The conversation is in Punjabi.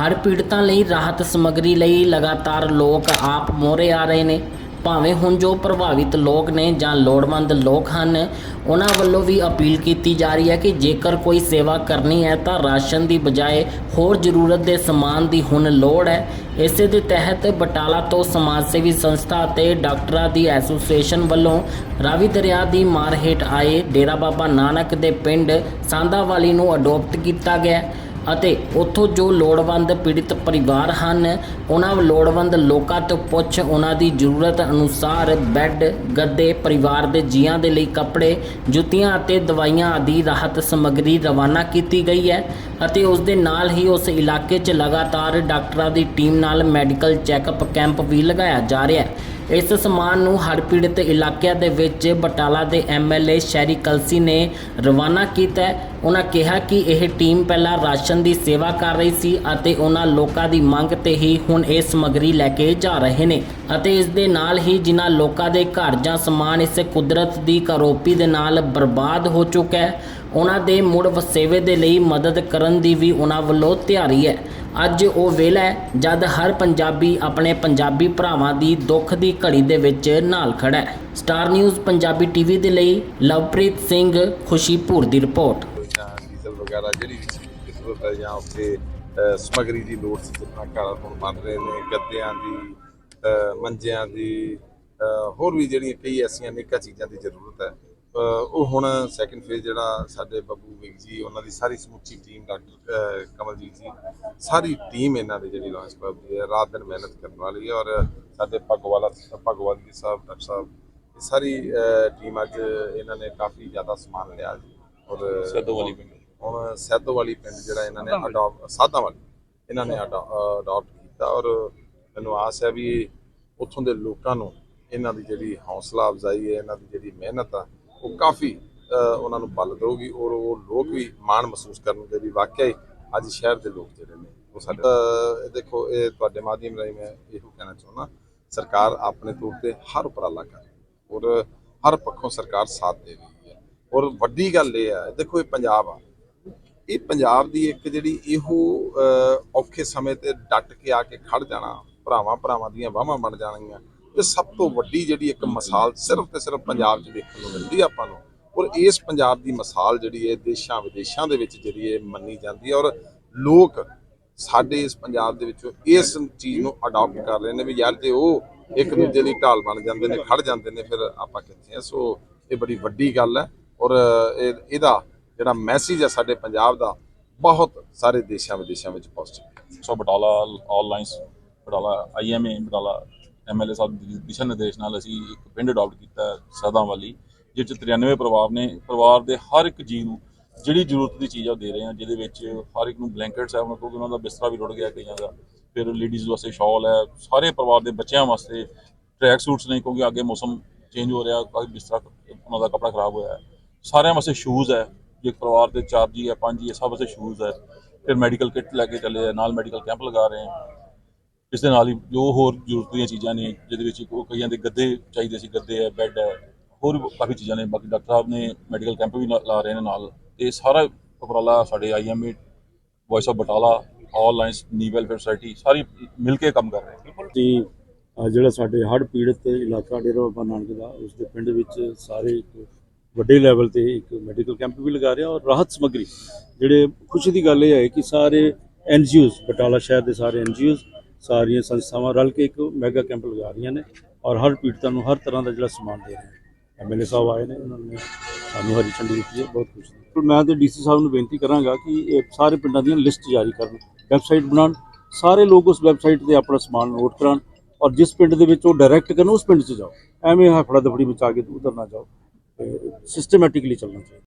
ਹੜ੍ਹ ਪੀੜਤਾਂ ਲਈ ਰਾਹਤ ਸਮੱਗਰੀ ਲਈ ਲਗਾਤਾਰ ਲੋਕ ਆਪ ਮੋਹਰੇ ਆ ਰਹੇ ਨੇ। ਭਾਵੇਂ ਹੁਣ ਜੋ ਪ੍ਰਭਾਵਿਤ ਲੋਕ ਨੇ ਜਾਂ ਲੋੜਵੰਦ ਲੋਕ ਹਨ, ਉਹਨਾਂ ਵੱਲੋਂ ਵੀ ਅਪੀਲ ਕੀਤੀ ਜਾ ਰਹੀ ਹੈ ਕਿ ਜੇਕਰ ਕੋਈ ਸੇਵਾ ਕਰਨੀ ਹੈ ਤਾਂ ਰਾਸ਼ਨ ਦੀ ਬਜਾਏ ਹੋਰ ਜ਼ਰੂਰਤ ਦੇ ਸਮਾਨ ਦੀ ਹੁਣ ਲੋੜ ਹੈ। ਇਸੇ ਦੇ ਤਹਿਤ ਬਟਾਲਾ ਤੋਂ ਸਮਾਜ ਸੇਵੀ ਸੰਸਥਾ ਅਤੇ ਡਾਕਟਰਾਂ ਦੀ ਐਸੋਸੀਏਸ਼ਨ ਵੱਲੋਂ ਰਾਵੀ ਦਰਿਆ ਦੀ ਮਾਰ ਹੇਠ ਆਏ ਡੇਰਾ ਬਾਬਾ ਨਾਨਕ ਦੇ ਪਿੰਡ ਸਾਂਦਾਵਾਲੀ ਨੂੰ ਅਡਾਪਟ ਕੀਤਾ ਗਿਆ। ਅਤੇ ਉੱਥੋਂ ਜੋ ਲੋੜਵੰਦ ਪੀੜਿਤ ਪਰਿਵਾਰ ਹਨ, ਉਹਨਾਂ ਲੋੜਵੰਦ ਲੋਕਾਂ ਤੋਂ ਪੁੱਛ ਉਹਨਾਂ ਦੀ ਜ਼ਰੂਰਤ ਅਨੁਸਾਰ ਬੈੱਡ, ਗੱਦੇ, ਪਰਿਵਾਰ ਦੇ ਜੀਆਂ ਦੇ ਲਈ ਕੱਪੜੇ, ਜੁੱਤੀਆਂ ਅਤੇ ਦਵਾਈਆਂ ਆਦਿ ਰਾਹਤ ਸਮੱਗਰੀ ਰਵਾਨਾ ਕੀਤੀ ਗਈ ਹੈ ਅਤੇ ਉਸ ਦੇ ਨਾਲ ਹੀ ਉਸ ਇਲਾਕੇ 'ਚ ਲਗਾਤਾਰ ਡਾਕਟਰਾਂ ਦੀ ਟੀਮ ਨਾਲ ਮੈਡੀਕਲ ਚੈੱਕਅਪ ਕੈਂਪ ਵੀ ਲਗਾਇਆ ਜਾ ਰਿਹਾ ਹੈ। ਇਸ ਸਮਾਨ ਨੂੰ ਹੜ੍ਹ ਪੀੜਤ ਇਲਾਕਿਆਂ ਦੇ ਵਿੱਚ ਬਟਾਲਾ ਦੇ ਐਮਐਲਏ ਸ਼ੈਰੀ ਕਲਸੀ ਨੇ ਰਵਾਨਾ ਕੀਤਾ ਉਹਨਾਂ ਕਿਹਾ ਕਿ ਇਹ ਟੀਮ ਪਹਿਲਾਂ ਰਾਸ਼ਨ ਦੀ ਸੇਵਾ ਕਰ ਰਹੀ ਸੀ ਅਤੇ ਉਹਨਾਂ ਲੋਕਾਂ ਦੀ ਮੰਗ ਤੇ ਹੀ ਹੁਣ ਇਹ ਸਮੱਗਰੀ ਲੈ ਕੇ ਜਾ ਰਹੇ ਨੇ ਅਤੇ ਇਸ ਦੇ ਨਾਲ ਹੀ ਜਿਨ੍ਹਾਂ ਲੋਕਾਂ ਦੇ ਘਰ ਜਾਂ ਸਮਾਨ ਇਸ ਕੁਦਰਤ ਦੀ ਕਰੋਪੀ ਦੇ ਨਾਲ ਬਰਬਾਦ ਹੋ ਚੁੱਕਾ ਹੈ, ਉਹਨਾਂ ਦੇ ਮੁੜ ਵਸੇਵੇ ਦੇ ਲਈ ਮਦਦ ਕਰਨ ਦੀ ਵੀ ਉਹਨਾਂ ਵੱਲੋਂ ਤਿਆਰੀ ਹੈ। ਅੱਜ ਉਹ ਵੇਲਾ ਹੈ ਜਦ ਹਰ ਪੰਜਾਬੀ ਆਪਣੇ ਪੰਜਾਬੀ ਭਰਾਵਾਂ ਦੀ ਦੁੱਖ ਦੀ ਘੜੀ ਦੇ ਵਿੱਚ ਨਾਲ ਖੜਾ ਹੈ। ਸਟਾਰ ਨਿਊਜ਼ ਪੰਜਾਬੀ ਟੀਵੀ ਦੇ ਲਈ ਲਵਪ੍ਰੀਤ ਸਿੰਘ ਖੁਸ਼ੀਪੁਰ ਦੀ ਰਿਪੋਰਟ। ਡੀਜ਼ਲ ਵਗੈਰਾ ਜਿਹੜੀ ਵੀ ਜ਼ਰੂਰਤ ਹੈ ਜਾਂ ਉੱਥੇ ਅ, ਦੀ ਲੋੜ ਸੀ ਜਿੰਨਾ ਘਰ ਹੁਣ ਬਣ ਰਹੇ ਨੇ ਗੱਦਿਆਂ ਦੀ ਮੰਜਿਆਂ ਦੀ ਹੋਰ ਵੀ ਜਿਹੜੀਆਂ ਕਈ ਐਸੀਆਂ ਅਨੇਕਾਂ ਚੀਜ਼ਾਂ ਦੀ ਜ਼ਰੂਰਤ ਹੈ ਉਹ ਹੁਣ ਸੈਕੰਡ ਫੇਜ਼ ਜਿਹੜਾ ਸਾਡੇ ਬੱਬੂ ਵਿਗ ਜੀ ਉਹਨਾਂ ਦੀ ਸਾਰੀ ਸਮੁੱਚੀ ਟੀਮ ਡਾਕਟਰ ਕਮਲਜੀਤ ਜੀ ਸਾਰੀ ਟੀਮ ਇਹਨਾਂ ਦੀ ਜਿਹੜੀ ਲਾਂਚ ਕਲੱਬ ਦੀ ਹੈ ਰਾਤ ਦਿਨ ਮਿਹਨਤ ਕਰਨ ਵਾਲੀ ਹੈ ਔਰ ਸਾਡੇ ਪਗਵਾਲਾ ਭਗਵਾਨ ਜੀ ਸਾਹਿਬ ਡਾਕਟਰ ਸਾਹਿਬ ਇਹ ਸਾਰੀ ਟੀਮ ਅੱਜ ਇਹਨਾਂ ਨੇ ਕਾਫੀ ਜ਼ਿਆਦਾ ਸਮਾਨ ਲਿਆ ਜੀ ਔਰ ਸੈਦੋ ਵਾਲੀ ਪਿੰਡ। ਹੁਣ ਸੈਦੋ ਵਾਲੀ ਪਿੰਡ ਜਿਹੜਾ ਇਹਨਾਂ ਨੇ ਅਡਾਪਟ ਸਾਦਾ ਵਾਲੀ ਇਹਨਾਂ ਨੇ ਅਡਾਪਟ ਕੀਤਾ ਔਰ ਮੈਨੂੰ ਆਸ ਹੈ ਵੀ ਉੱਥੋਂ ਦੇ ਲੋਕਾਂ ਨੂੰ ਇਹਨਾਂ ਦੀ ਜਿਹੜੀ ਹੌਸਲਾ ਅਫਜ਼ਾਈ ਹੈ ਇਹਨਾਂ ਦੀ ਜਿਹੜੀ ਮਿਹਨਤ ਆ ਉਹ ਕਾਫੀ ਉਹਨਾਂ ਨੂੰ ਬਲ ਦੇਊਗੀ ਔਰ ਉਹ ਲੋਕ ਵੀ ਮਾਣ ਮਹਿਸੂਸ ਕਰਨਗੇ ਵੀ ਵਾਕਿਆ ਹੀ ਅੱਜ ਸ਼ਹਿਰ ਦੇ ਲੋਕ ਜਿਹੜੇ ਨੇ, ਉਹ ਸਾਡੇ ਦੇਖੋ, ਇਹ ਤੁਹਾਡੇ ਮਾਧਿਅਮ ਰਾਹੀਂ ਮੈਂ ਇਹੋ ਕਹਿਣਾ ਚਾਹੁੰਦਾ, ਸਰਕਾਰ ਆਪਣੇ ਤੌਰ ਤੇ ਹਰ ਉਪਰਾਲਾ ਕਰ ਔਰ ਹਰ ਪੱਖੋਂ ਸਰਕਾਰ ਸਾਥ ਦੇ ਰਹੀ ਹੈ। ਔਰ ਵੱਡੀ ਗੱਲ ਇਹ ਹੈ, ਦੇਖੋ ਇਹ ਪੰਜਾਬ ਆ। ਇਹ ਪੰਜਾਬ ਦੀ ਇੱਕ ਜਿਹੜੀ ਇਹੋ ਔਖੇ ਸਮੇਂ ਤੇ ਡਟ ਕੇ ਆ ਕੇ ਖੜ ਜਾਣਾ, ਭਰਾਵਾਂ ਭਰਾਵਾਂ ਦੀਆਂ ਬਾਹਾਂ ਬਣ ਜਾਣਗੀਆਂ। ਇਹ ਸਭ ਤੋਂ ਵੱਡੀ ਜਿਹੜੀ ਇੱਕ ਮਿਸਾਲ ਸਿਰਫ ਤੇ ਸਿਰਫ ਪੰਜਾਬ 'ਚ ਦੇਖਣ ਨੂੰ ਮਿਲਦੀ ਆ ਆਪਾਂ ਨੂੰ, ਔਰ ਇਸ ਪੰਜਾਬ ਦੀ ਮਿਸਾਲ ਜਿਹੜੀ ਹੈ ਦੇਸ਼ਾਂ ਵਿਦੇਸ਼ਾਂ ਦੇ ਵਿੱਚ ਜਿਹੜੀ ਹੈ ਮੰਨੀ ਜਾਂਦੀ ਹੈ ਔਰ ਲੋਕ ਸਾਡੇ ਇਸ ਪੰਜਾਬ ਦੇ ਵਿੱਚੋਂ ਇਸ ਚੀਜ਼ ਨੂੰ ਅਡਾਪਟ ਕਰ ਰਹੇ ਨੇ ਵੀ ਯਾਰ ਜੇ ਉਹ ਇੱਕ ਦੂਜੇ ਲਈ ਢਾਲ ਬਣ ਜਾਂਦੇ ਨੇ ਖੜ ਜਾਂਦੇ ਨੇ, ਫਿਰ ਆਪਾਂ ਕਿੱਥੇ ਆ? ਸੋ ਇਹ ਬੜੀ ਵੱਡੀ ਗੱਲ ਹੈ, ਔਰ ਇਹ, ਇਹਦਾ ਜਿਹੜਾ ਮੈਸੇਜ ਹੈ ਸਾਡੇ ਪੰਜਾਬ ਦਾ ਬਹੁਤ ਸਾਰੇ ਦੇਸ਼ਾਂ ਵਿਦੇਸ਼ਾਂ ਵਿੱਚ ਪਹੁੰਚ ਚੁੱਕਿਆ so Batala all lines Batala IMA Batala MLA sahib ਦੀ ਦਿਸ਼ਾ ਨਿਰਦੇਸ਼ ਨਾਲ ਅਸੀਂ ਇੱਕ ਪਿੰਡ ਅਡਾਪਟ ਕੀਤਾ ਸਦਾ ਵਾਲੀ, ਜਿਸ 'ਚ 93 ਪਰਿਵਾਰ ਨੇ, ਪਰਿਵਾਰ ਦੇ ਹਰ ਇੱਕ ਜੀਅ ਨੂੰ ਜਿਹੜੀ ਜ਼ਰੂਰਤ ਦੀ ਚੀਜ਼ ਆ ਉਹ ਦੇ ਰਹੇ ਹਾਂ ਜਿਹਦੇ ਵਿੱਚ ਹਰ ਇੱਕ ਨੂੰ ਬਲੈਂਕਟਸ ਹੈ ਉਹਨਾਂ ਕੋਲ ਉਹਨਾਂ ਦਾ ਬਿਸਤਰਾ ਵੀ ਰੁੜ ਗਿਆ ਕਈਆਂ ਦਾ, ਫਿਰ ਲੇਡੀਜ਼ ਵਾਸਤੇ ਸ਼ਾਲ ਹੈ ਸਾਰੇ ਪਰਿਵਾਰ ਦੇ ਬੱਚਿਆਂ ਵਾਸਤੇ ਟਰੈਕ ਸੂਟਸ ਨੇ, ਕਿਉਂਕਿ ਅੱਗੇ ਮੌਸਮ ਚੇਂਜ ਹੋ ਰਿਹਾ ਕਾਫੀ ਬਿਸਤਰਾ, ਉਹਨਾਂ ਦਾ ਕੱਪੜਾ ਖਰਾਬ ਹੋਇਆ। ਸਾਰਿਆਂ ਵਾਸਤੇ ਸ਼ੂਜ਼ ਹੈ ਜੇ ਪਰਿਵਾਰ ਦੇ ਚਾਰ ਜੀ ਹੈ ਪੰਜ ਜੀ ਹੈ ਸਭ ਵਾਸਤੇ ਸ਼ੂਜ਼ ਹੈ ਫਿਰ ਮੈਡੀਕਲ ਕਿੱਟ ਲੈ ਕੇ ਚੱਲੇ ਆ, ਨਾਲ ਮੈਡੀਕਲ ਕੈਂਪ ਲਗਾ ਰਹੇ ਹਾਂ ਇਸ ਦੇ ਨਾਲ ਹੀ ਜੋ ਹੋਰ ਜ਼ਰੂਰਤ ਦੀਆਂ ਚੀਜ਼ਾਂ ਨੇ, ਜਿਹਦੇ ਵਿੱਚ ਉਹ ਕਈਆਂ ਦੇ ਗੱਦੇ ਚਾਹੀਦੇ ਸੀ, ਗੱਦੇ ਹੈ ਬੈੱਡ ਹੈ, ਹੋਰ ਵੀ ਕਾਫੀ ਚੀਜ਼ਾਂ ਨੇ, ਬਾਕੀ ਡਾਕਟਰ ਸਾਹਿਬ ਨੇ ਮੈਡੀਕਲ ਕੈਂਪ ਵੀ ਲਾ ਲਾ ਰਹੇ ਨੇ ਨਾਲ ਤੇ ਸਾਰਾ ਉਪਰਾਲਾ ਸਾਡੇ IMA voice of Batala all lines ਨੀ ਵੈਲਫੇਅਰ ਸੁਸਾਇਟੀ ਸਾਰੀ ਮਿਲ ਕੇ ਕੰਮ ਕਰ ਰਹੇ ਹੈ ਅਸੀਂ ਜਿਹੜਾ ਸਾਡੇ ਹੜ੍ਹ ਪੀੜਤ ਇਲਾਕਾ ਡੇਰਾ ਬਾਬਾ ਨਾਨਕ ਦਾ, ਉਸ ਦੇ ਪਿੰਡ ਵਿੱਚ ਸਾਰੇ ਇੱਕ ਵੱਡੇ ਲੈਵਲ ਤੇ ਇੱਕ ਮੈਡੀਕਲ ਕੈਂਪ ਵੀ ਲਗਾ ਰਿਹਾ ਔਰ ਰਾਹਤ ਸਮੱਗਰੀ। ਜਿਹੜੇ ਖੁਸ਼ੀ ਦੀ ਗੱਲ ਇਹ ਹੈ ਕਿ ਸਾਰੇ ਐਨਜੀਓਜ਼ ਬਟਾਲਾ ਸ਼ਹਿਰ ਦੇ ਸਾਰੇ ਐਨਜੀਓਜ਼ ਸਾਰੀਆਂ ਸੰਸਥਾਵਾਂ ਰਲ ਕੇ ਇੱਕ ਮੈਗਾ ਕੈਂਪ ਲਗਾ ਰਹੀਆਂ ਨੇ ਔਰ ਹਰ ਪੀੜਤਾਂ ਨੂੰ ਹਰ ਤਰ੍ਹਾਂ ਦਾ ਜਿਹੜਾ ਸਮਾਨ ਦੇ ਰਹੇ ਨੇ। ਐਮਐਲਏ ਸਾਹਿਬ ਆਏ ਨੇ, ਉਹਨਾਂ ਨੇ ਸਾਨੂੰ ਹਰੀ ਝੰਡੀ ਦਿੱਤੀ ਹੈ, ਬਹੁਤ ਖੁਸ਼ੀ ਹੈ ਪਰ ਮੈਂ ਤੇ ਡੀਸੀ ਸਾਹਿਬ ਨੂੰ ਬੇਨਤੀ ਕਰਾਂਗਾ ਕਿ ਇਹ ਸਾਰੇ ਪਿੰਡਾਂ ਦੀਆਂ ਲਿਸਟ ਜਾਰੀ ਕਰਨ ਵੈਬਸਾਈਟ ਬਣਾਉਣ, ਸਾਰੇ ਲੋਕ ਉਸ ਵੈਬਸਾਈਟ ਤੇ ਆਪਣਾ ਸਮਾਨ ਨੋਟ ਕਰਾਉਣ ਔਰ ਜਿਸ ਪਿੰਡ ਦੇ ਵਿੱਚ ਉਹ ਡਾਇਰੈਕਟ ਕਰਨ, ਉਸ ਪਿੰਡ 'ਚ ਜਾਓ। ਐਵੇਂ ਹਫੜਾ ਦਫੜੀ ਵਿੱਚ ਆ ਕੇ ਉਧਰ ਨਾ ਜਾਓ ਸਿਸਟਮੈਟਿਕਲੀ ਚੱਲਣਾ ਚਾਹੀਦਾ।